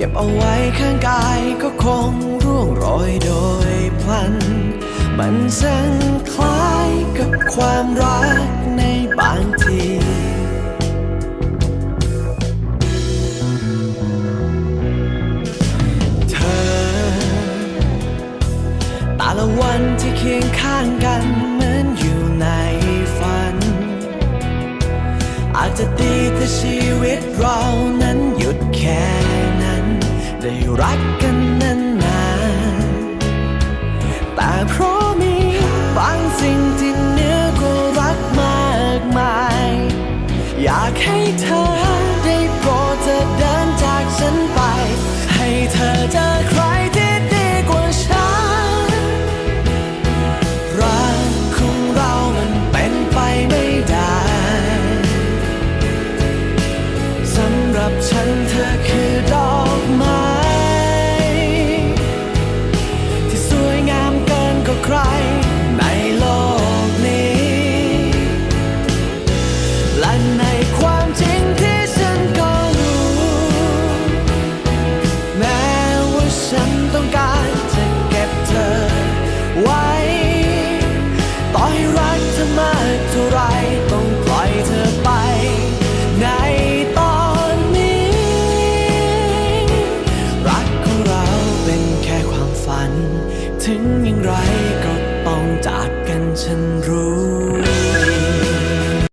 เก็บเอาไว้ข้างกายก็คงร่วงโรยโดยพลัน มันสั่งคล้ายกับความรักในบางทีเธอแต่ละวันที่เคียงข้างกันเหมือนอยู่ในฝัน อาจจะดีแต่ชีวิตเรา ได้รักกันนานๆแต่เพราะมีบางสิ่งที่เหนือกว่ารักมากมาย อยากให้เธอ ต้องการจะเก็บเธอไว้ ต่อให้รักเธอมากเท่าไรต้องปล่อยเธอไปในตอนนี้ รักของเราเป็นแค่ความฝัน ถึงอย่างไรก็ต้องจากกันฉันรู้